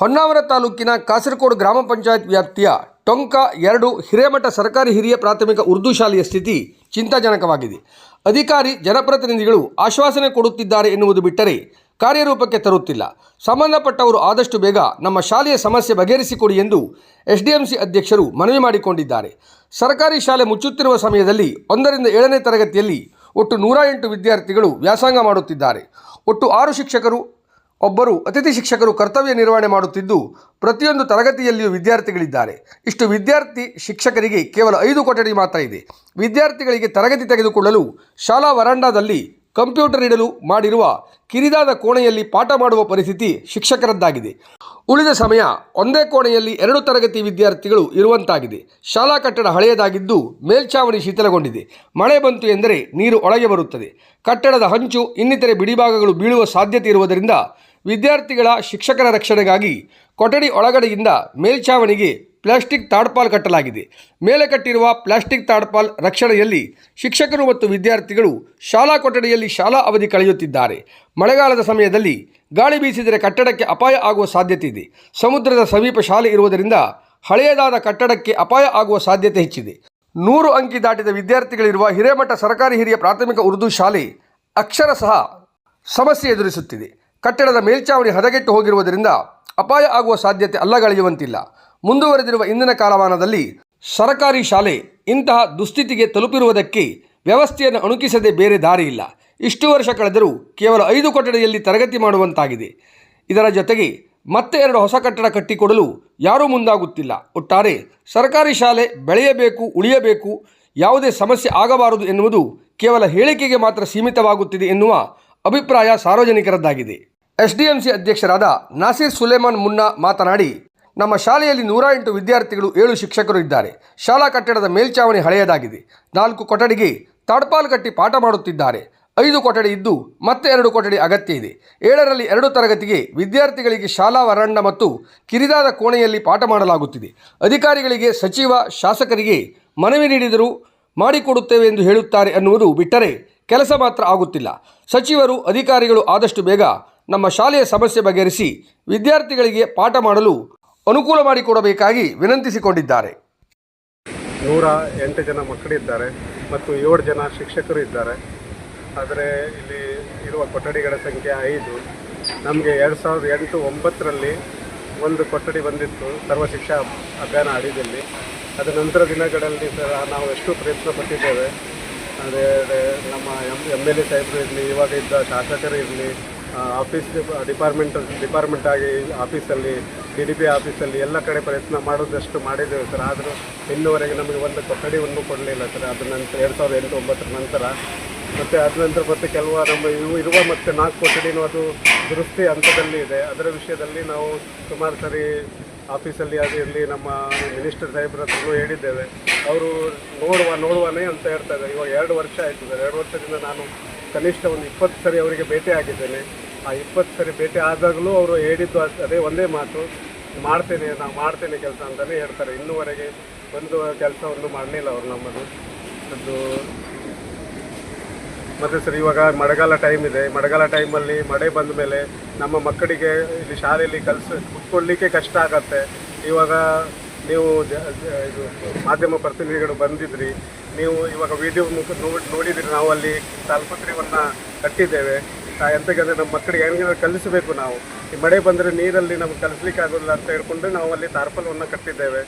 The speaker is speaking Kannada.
ಹೊನ್ನಾವರ ತಾಲೂಕಿನ ಕಾಸರಗೋಡು ಗ್ರಾಮ ಪಂಚಾಯತ್ ವ್ಯಾಪ್ತಿಯ ಟೊಂಕ ಎರಡು ಹಿರೇಮಠ ಸರ್ಕಾರಿ ಹಿರಿಯ ಪ್ರಾಥಮಿಕ ಉರ್ದು ಶಾಲೆಯ ಸ್ಥಿತಿ ಚಿಂತಾಜನಕವಾಗಿದೆ. ಅಧಿಕಾರಿ, ಜನಪ್ರತಿನಿಧಿಗಳು ಆಶ್ವಾಸನೆ ಕೊಡುತ್ತಿದ್ದಾರೆ ಎನ್ನುವುದು ಬಿಟ್ಟರೆ ಕಾರ್ಯರೂಪಕ್ಕೆ ತರುತ್ತಿಲ್ಲ. ಸಂಬಂಧಪಟ್ಟವರು ಆದಷ್ಟು ಬೇಗ ನಮ್ಮ ಶಾಲೆಯ ಸಮಸ್ಯೆ ಬಗೆಹರಿಸಿಕೊಡಿ ಎಂದು ಎಸ್ಡಿಎಂಸಿ ಅಧ್ಯಕ್ಷರು ಮನವಿ ಮಾಡಿಕೊಂಡಿದ್ದಾರೆ. ಸರ್ಕಾರಿ ಶಾಲೆ ಮುಚ್ಚುತ್ತಿರುವ ಸಮಯದಲ್ಲಿ ಒಂದರಿಂದ ಏಳನೇ ತರಗತಿಯಲ್ಲಿ ಒಟ್ಟು ನೂರ ಎಂಟು ವಿದ್ಯಾರ್ಥಿಗಳು ವ್ಯಾಸಂಗ ಮಾಡುತ್ತಿದ್ದಾರೆ. ಒಟ್ಟು ಆರು ಶಿಕ್ಷಕರು ಒಬ್ಬರು ಅತಿಥಿ ಶಿಕ್ಷಕರು ಕರ್ತವ್ಯ ನಿರ್ವಹಣೆ ಮಾಡುತ್ತಿದ್ದು, ಪ್ರತಿಯೊಂದು ತರಗತಿಯಲ್ಲಿಯೂ ವಿದ್ಯಾರ್ಥಿಗಳಿದ್ದಾರೆ. ಇಷ್ಟು ವಿದ್ಯಾರ್ಥಿ ಶಿಕ್ಷಕರಿಗೆ ಕೇವಲ ಐದು ಕೊಠಡಿ ಮಾತ್ರ ಇದೆ. ವಿದ್ಯಾರ್ಥಿಗಳಿಗೆ ತರಗತಿ ತೆಗೆದುಕೊಳ್ಳಲು ಶಾಲಾ ವರಾಂಡದಲ್ಲಿ ಕಂಪ್ಯೂಟರ್ ಇಡಲು ಮಾಡಿರುವ ಕಿರಿದಾದ ಕೋಣೆಯಲ್ಲಿ ಪಾಠ ಮಾಡುವ ಪರಿಸ್ಥಿತಿ ಶಿಕ್ಷಕರದ್ದಾಗಿದೆ. ಉಳಿದ ಸಮಯ ಒಂದೇ ಕೋಣೆಯಲ್ಲಿ ಎರಡು ತರಗತಿ ವಿದ್ಯಾರ್ಥಿಗಳು ಇರುವಂತಾಗಿದೆ. ಶಾಲಾ ಕಟ್ಟಡ ಹಳೆಯದಾಗಿದ್ದು ಮೇಲ್ಛಾವಣಿ ಶೀತಲಗೊಂಡಿದೆ ಮಳೆ ಬಂತು ಎಂದರೆ ನೀರು ಒಳಗೆ ಬರುತ್ತದೆ. ಕಟ್ಟಡದ ಹಂಚು ಇನ್ನಿತರೆ ಬಿಡಿಭಾಗಗಳು ಬೀಳುವ ಸಾಧ್ಯತೆ ಇರುವುದರಿಂದ ವಿದ್ಯಾರ್ಥಿಗಳ ಶಿಕ್ಷಕರ ರಕ್ಷಣೆಗಾಗಿ ಕೊಠಡಿ ಒಳಗಡೆಯಿಂದ ಮೇಲ್ಛಾವಣಿಗೆ ಪ್ಲಾಸ್ಟಿಕ್ ತಾಡ್ಪಾಲ್ ಕಟ್ಟಲಾಗಿದೆ. ಮೇಲೆ ಕಟ್ಟಿರುವ ಪ್ಲಾಸ್ಟಿಕ್ ತಾಡ್ಪಾಲ್ ರಕ್ಷಣೆಯಲ್ಲಿ ಶಿಕ್ಷಕರು ಮತ್ತು ವಿದ್ಯಾರ್ಥಿಗಳು ಶಾಲಾ ಕೊಠಡಿಯಲ್ಲಿ ಶಾಲಾ ಅವಧಿ ಕಳೆಯುತ್ತಿದ್ದಾರೆ. ಮಳೆಗಾಲದ ಸಮಯದಲ್ಲಿ ಗಾಳಿ ಬೀಸಿದರೆ ಕಟ್ಟಡಕ್ಕೆ ಅಪಾಯ ಆಗುವ ಸಾಧ್ಯತೆ ಇದೆ. ಸಮುದ್ರದ ಸಮೀಪ ಶಾಲೆ ಇರುವುದರಿಂದ ಹಳೆಯದಾದ ಕಟ್ಟಡಕ್ಕೆ ಅಪಾಯ ಆಗುವ ಸಾಧ್ಯತೆ ಹೆಚ್ಚಿದೆ. ನೂರು ಅಂಕಿ ದಾಟಿದ ವಿದ್ಯಾರ್ಥಿಗಳಿರುವ ಹಿರೇಮಠ ಸರ್ಕಾರಿ ಹಿರಿಯ ಪ್ರಾಥಮಿಕ ಉರ್ದು ಶಾಲೆ ಅಕ್ಷರ ಸಹ ಸಮಸ್ಯೆ ಎದುರಿಸುತ್ತಿದೆ. ಕಟ್ಟಡದ ಮೇಲ್ಚಾವಣಿ ಹದಗೆಟ್ಟು ಹೋಗಿರುವುದರಿಂದ ಅಪಾಯ ಆಗುವ ಸಾಧ್ಯತೆ ಅಲ್ಲಗಳೆಯುವಂತಿಲ್ಲ. ಮುಂದುವರೆದಿರುವ ಇಂದಿನ ಕಾಲಮಾನದಲ್ಲಿ ಸರಕಾರಿ ಶಾಲೆ ಇಂತಹ ದುಸ್ಥಿತಿಗೆ ತಲುಪಿರುವುದಕ್ಕೆ ವ್ಯವಸ್ಥೆಯನ್ನು ಅಣುಕಿಸದೆ ಬೇರೆ ದಾರಿ ಇಲ್ಲ. ಇಷ್ಟು ವರ್ಷ ಕಳೆದರೂ ಕೇವಲ ಐದು ಕೊಠಡಿಯಲ್ಲಿ ತರಗತಿ ಮಾಡುವಂತಾಗಿದೆ. ಇದರ ಜೊತೆಗೆ ಮತ್ತೆ ಎರಡು ಹೊಸ ಕಟ್ಟಡ ಕಟ್ಟಿಕೊಡಲು ಯಾರೂ ಮುಂದಾಗುತ್ತಿಲ್ಲ. ಒಟ್ಟಾರೆ ಸರ್ಕಾರಿ ಶಾಲೆ ಬೆಳೆಯಬೇಕು, ಉಳಿಯಬೇಕು, ಯಾವುದೇ ಸಮಸ್ಯೆ ಆಗಬಾರದು ಎನ್ನುವುದು ಕೇವಲ ಹೇಳಿಕೆಗೆ ಮಾತ್ರ ಸೀಮಿತವಾಗುತ್ತಿದೆ ಎನ್ನುವ ಅಭಿಪ್ರಾಯ ಸಾರ್ವಜನಿಕರದ್ದಾಗಿದೆ. ಎಸ್ಡಿಎಂಸಿ ಅಧ್ಯಕ್ಷರಾದ ನಾಸೀರ್ ಸುಲೇಮಾನ್ ಮುನ್ನಾ ಮಾತನಾಡಿ, ನಮ್ಮ ಶಾಲೆಯಲ್ಲಿ ನೂರ ಎಂಟು ವಿದ್ಯಾರ್ಥಿಗಳು ಏಳು ಶಿಕ್ಷಕರು ಇದ್ದಾರೆ. ಶಾಲಾ ಕಟ್ಟಡದ ಮೇಲ್ಚಾವಣಿ ಹಳೆಯದಾಗಿದೆ. ನಾಲ್ಕು ಕೊಠಡಿಗೆ ತಾಡ್ಪಾಲ್ ಕಟ್ಟಿ ಪಾಠ ಮಾಡುತ್ತಿದ್ದಾರೆ. ಐದು ಕೊಠಡಿ ಇದ್ದು ಮತ್ತೆ ಎರಡು ಕೊಠಡಿ ಅಗತ್ಯ ಇದೆ. ಏಳರಲ್ಲಿ ಎರಡು ತರಗತಿಗೆ ವಿದ್ಯಾರ್ಥಿಗಳಿಗೆ ಶಾಲಾ ವರಾಂಡ ಮತ್ತು ಕಿರಿದಾದ ಕೋಣೆಯಲ್ಲಿ ಪಾಠ ಮಾಡಲಾಗುತ್ತಿದೆ. ಅಧಿಕಾರಿಗಳಿಗೆ ಸಚಿವ, ಶಾಸಕರಿಗೆ ಮನವಿ ನೀಡಿದರೂ ಮಾಡಿಕೊಡುತ್ತೇವೆ ಎಂದು ಹೇಳುತ್ತಾರೆ ಅನ್ನುವುದು ಬಿಟ್ಟರೆ ಕೆಲಸ ಮಾತ್ರ ಆಗುತ್ತಿಲ್ಲ. ಸಚಿವರು, ಅಧಿಕಾರಿಗಳು ಆದಷ್ಟು ಬೇಗ ನಮ್ಮ ಶಾಲೆಯ ಸಮಸ್ಯೆ ಬಗೆಹರಿಸಿ ವಿದ್ಯಾರ್ಥಿಗಳಿಗೆ ಪಾಠ ಮಾಡಲು ಅನುಕೂಲ ಮಾಡಿಕೊಡಬೇಕಾಗಿ ವಿನಂತಿಸಿಕೊಂಡಿದ್ದಾರೆ. ನೂರ ಎಂಟು ಜನ ಮಕ್ಕಳಿದ್ದಾರೆ ಮತ್ತು ಏಳು ಜನ ಶಿಕ್ಷಕರು ಇದ್ದಾರೆ. ಆದರೆ ಇಲ್ಲಿ ಇರುವ ಕೊಠಡಿಗಳ ಸಂಖ್ಯೆ ಐದು. ನಮಗೆ ಎರಡು ಸಾವಿರದ ಎಂಟು ಒಂಬತ್ತರಲ್ಲಿ ಒಂದು ಕೊಠಡಿ ಬಂದಿತ್ತು, ಸರ್ವ ಶಿಕ್ಷಾ ಅಭಿಯಾನ ಅಡಿಯಲ್ಲಿ. ಅದರ ನಂತರ ದಿನಗಳಲ್ಲಿ ನಾವು ಎಷ್ಟು ಪ್ರಯತ್ನ ಪಟ್ಟಿದ್ದೇವೆ. ಅದೇ ನಮ್ಮ ಎಂ ಎಂ ಎಲ್ ಎ ಸಾಹೇಬರು ಇರಲಿ, ಇವಾಗ ಇದ್ದ ಶಾಸಕರು ಇರಲಿ ಆಫೀಸ್ ಡಿಪಾರ್ಟ್ಮೆಂಟ್ ಡಿಪಾರ್ಟ್ಮೆಂಟ್ ಆಗಿ ಆಫೀಸಲ್ಲಿ ಡಿ ಡಿ ಪಿ ಆಫೀಸಲ್ಲಿ ಎಲ್ಲ ಕಡೆ ಪ್ರಯತ್ನ ಮಾಡೋದಷ್ಟು ಮಾಡಿದ್ದೇವೆ ಸರ್. ಆದರೂ ಇನ್ನೂವರೆಗೆ ನಮಗೆ ಒಂದು ಕೊಠಡಿಯನ್ನು ಕೊಡಲಿಲ್ಲ ಸರ್. ಅದ ನಂತರ ಎರಡು ಸಾವಿರದ ಎಂಟು ಒಂಬತ್ತರ ನಂತರ. ಮತ್ತು ಅದ ನಂತರ ಮತ್ತೆ ಕೆಲವು ನಮ್ಮ ಇವು ಇರುವ ಮತ್ತು ನಾಲ್ಕು ಕೊಠಡಿನೂ ಅದು ದುರಸ್ತಿ ಹಂತದಲ್ಲಿ ಇದೆ. ಅದರ ವಿಷಯದಲ್ಲಿ ನಾವು ಸುಮಾರು ಸರಿ ಆಫೀಸಲ್ಲಿ ಅದು ಇರಲಿ ನಮ್ಮ ಮಿನಿಸ್ಟರ್ ಸಾಹೇಬ್ರ ಹತ್ರನೂ ಹೇಳಿದ್ದೇವೆ. ಅವರು ನೋಡುವ, ನೋಡುವನೇ ಅಂತ ಹೇಳ್ತಾ ಇದ್ದಾರೆ. ಇವಾಗ ಎರಡು ವರ್ಷ ಆಯಿತು ಸರ್. ಎರಡು ವರ್ಷದಿಂದ ನಾನು ಕನಿಷ್ಠ ಒಂದು ಇಪ್ಪತ್ತು ಸರಿ ಅವರಿಗೆ ಭೇಟಿ ಆಗಿದ್ದೇನೆ. ಆ ಇಪ್ಪತ್ತು ಸರಿ ಭೇಟಿ ಆದಾಗಲೂ ಅವರು ಹೇಳಿದ್ದು ಅದೇ ಒಂದೇ ಮಾತು, ಮಾಡ್ತೇನೆ ನಾವು ಮಾಡ್ತೇನೆ ಕೆಲಸ ಅಂತಲೇ ಹೇಳ್ತಾರೆ. ಇನ್ನೂವರೆಗೆ ಒಂದು ಕೆಲಸವನ್ನು ಮಾಡಲಿಲ್ಲ ಅವರು ನಮ್ಮದು. ಅದು ಮತ್ತು ಸರ್, ಇವಾಗ ಮಳೆಗಾಲ ಟೈಮ್ ಇದೆ. ಮಳೆಗಾಲ ಟೈಮಲ್ಲಿ ಮಳೆ ಬಂದ ಮೇಲೆ ನಮ್ಮ ಮಕ್ಕಳಿಗೆ ಇಲ್ಲಿ ಶಾಲೆಯಲ್ಲಿ ಕಲಿಸ ಕುತ್ಕೊಳ್ಳಿಕ್ಕೆ ಕಷ್ಟ ಆಗತ್ತೆ. ಇವಾಗ ನೀವು ಇದು ಮಾಧ್ಯಮ ಪ್ರತಿನಿಧಿಗಳು ಬಂದಿದ್ರಿ, ನೀವು ಇವಾಗ ವಿಡಿಯೋ ಮುಖ ನೋಡಿ ನೋಡಿದ್ರಿ, ನಾವು ಅಲ್ಲಿ ತಾಲ್ಪತ್ರೆಯನ್ನು ಕಟ್ಟಿದ್ದೇವೆ. ಎಂತಕ್ಕಂದ್ರೆ ನಮ್ಮ ಮಕ್ಕಳಿಗೆ ಹೆಂಗೆ ಕಲಿಸಬೇಕು ನಾವು. ಈ ಮಳೆ ಬಂದರೆ ನೀರಲ್ಲಿ ನಮಗೆ ಕಲಿಸ್ಲಿಕ್ಕೆ ಆಗೋದಿಲ್ಲ ಅಂತ ಹೇಳ್ಕೊಂಡು ನಾವು ಅಲ್ಲಿ ತಾರ್ಪಲವನ್ನು ಕಟ್ಟಿದ್ದೇವೆ.